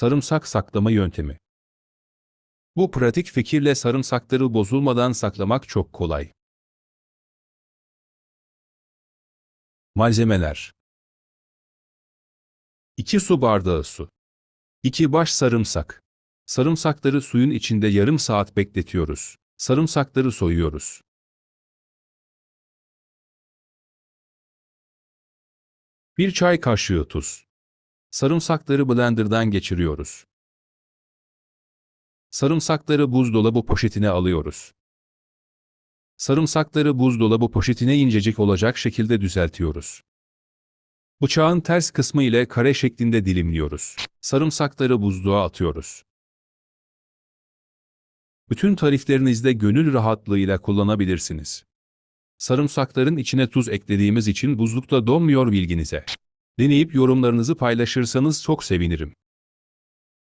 Sarımsak saklama yöntemi. Bu pratik fikirle sarımsakları bozulmadan saklamak çok kolay. Malzemeler 2 su bardağı su 2 baş sarımsak Sarımsakları suyun içinde yarım saat bekletiyoruz. Sarımsakları soyuyoruz. Bir çay kaşığı tuz. Sarımsakları blenderdan geçiriyoruz. Sarımsakları buzdolabı poşetine alıyoruz. Sarımsakları buzdolabı poşetine incecik olacak şekilde düzeltiyoruz. Bıçağın ters kısmı ile kare şeklinde dilimliyoruz. Sarımsakları buzluğa atıyoruz. Bütün tariflerinizde gönül rahatlığıyla kullanabilirsiniz. Sarımsakların içine tuz eklediğimiz için buzlukta donmuyor bilginize. Deneyip yorumlarınızı paylaşırsanız çok sevinirim.